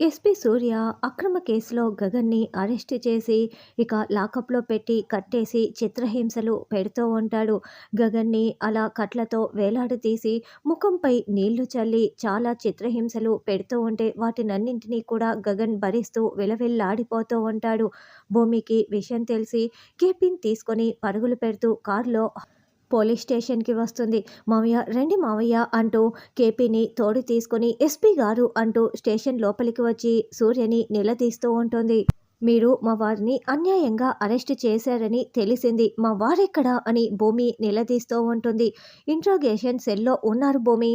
SP సూర్య అక్రమ కేసులో గగన్ని arrest చేసి ఇక లాకప్లో పెట్టి కట్టేసి చిత్రహింసలు పెడుతూ ఉంటాడు. గగన్ని అలా కట్లతో వేలాడదీసి ముఖంపై నీళ్ళు చల్లి చాలా చిత్రహింసలు పెడుతూ ఉంటే వాటినన్నింటినీ కూడా గగన్ భరిస్తూ విలవిల్లాడిపోతూ ఉంటాడు. భూమికి విషయం తెలిసి కేపిన్ తీసుకొని పరుగులు పెడుతూ కారులో పోలీస్ స్టేషన్కి వస్తుంది. మావయ్య రండి మావయ్య అంటూ కేపీని తోడు తీసుకొని ఎస్పీ గారు అంటూ స్టేషన్ లోపలికి వచ్చి సూర్యని నిలదీస్తూ ఉంటుంది. మీరు మా వారిని అన్యాయంగా అరెస్ట్ చేశారని తెలిసింది. మా వారెక్కడా? అని భూమి నిలదీస్తూ ఉంటుంది. ఇంట్రోగేషన్ సెల్లో ఉన్నారు భూమి.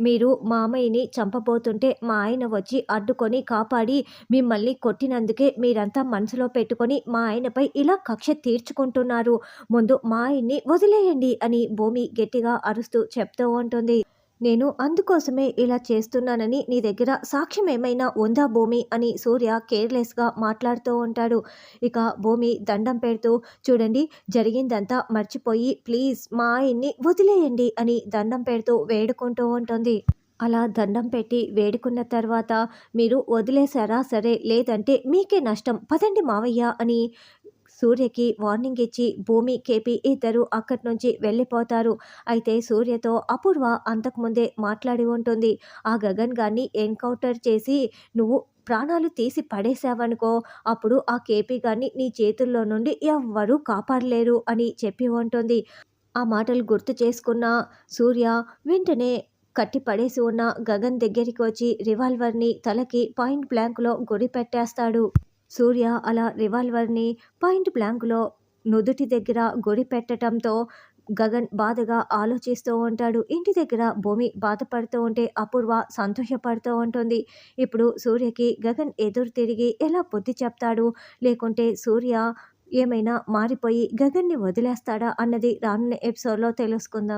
మీరు మా చంపబోతుంటే మా ఆయన వచ్చి అడ్డుకొని కాపాడి మిమ్మల్ని కొట్టినందుకే మీరంతా మనసులో పెట్టుకొని మా ఆయనపై ఇలా కక్ష తీర్చుకుంటున్నారు. ముందు మా ఆయన్ని వదిలేయండి అని భూమి గట్టిగా అరుస్తూ చెప్తూ ఉంటుంది. నేను అందుకోసమే ఇలా చేస్తున్నానని నీ దగ్గర సాక్ష్యం ఏమైనా ఉందా భూమి అని సూర్య కేర్లెస్గా మాట్లాడుతూ ఉంటాడు. ఇక భూమి దండం పెడుతూ చూడండి జరిగిందంతా మర్చిపోయి ప్లీజ్ మా ఆయన్ని వదిలేయండి అని దండం పెడుతూ వేడుకుంటూ ఉంటుంది. అలా దండం పెట్టి వేడుకున్న తర్వాత మీరు వదిలేశారా? సరే లేదంటే మీకే నష్టం. పదండి మావయ్య అని సూర్యకి వార్నింగ్ ఇచ్చి భూమి కేపి ఇద్దరు అక్కడి నుంచి వెళ్ళిపోతారు. అయితే సూర్యతో అపూర్వ అంతకుముందే మాట్లాడి ఉంటుంది. ఆ గగన్ గారిని ఎన్కౌంటర్ చేసి నువ్వు ప్రాణాలు తీసి పడేశావనుకో అప్పుడు ఆ కేపీ గారిని నీ చేతుల్లో నుండి ఎవ్వరూ కాపాడలేరు అని చెప్పి ఉంటుంది. ఆ మాటలు గుర్తు చేసుకున్న సూర్య వెంటనే కట్టి పడేసి ఉన్న గగన్ దగ్గరికి వచ్చి రివాల్వర్ని తలకి పాయింట్ బ్లాంక్లో గురి పెట్టేస్తాడు. సూర్య అలా రివాల్వర్ని పాయింట్ బ్లాంక్లో నుదుటి దగ్గర గురి పెట్టడంతో గగన్ బాధగా ఆలోచిస్తూ ఉంటాడు. ఇంటి దగ్గర భూమి బాధపడుతూ ఉంటే అపూర్వ సంతోషపడుతూ ఉంటుంది. ఇప్పుడు సూర్యకి గగన్ ఎదురు తిరిగి ఎలా బుద్ధి చెప్తాడు? లేకుంటే సూర్య ఏమైనా మారిపోయి గగన్ని వదిలేస్తాడా? అన్నది రానున్న ఎపిసోడ్లో తెలుసుకుందాం.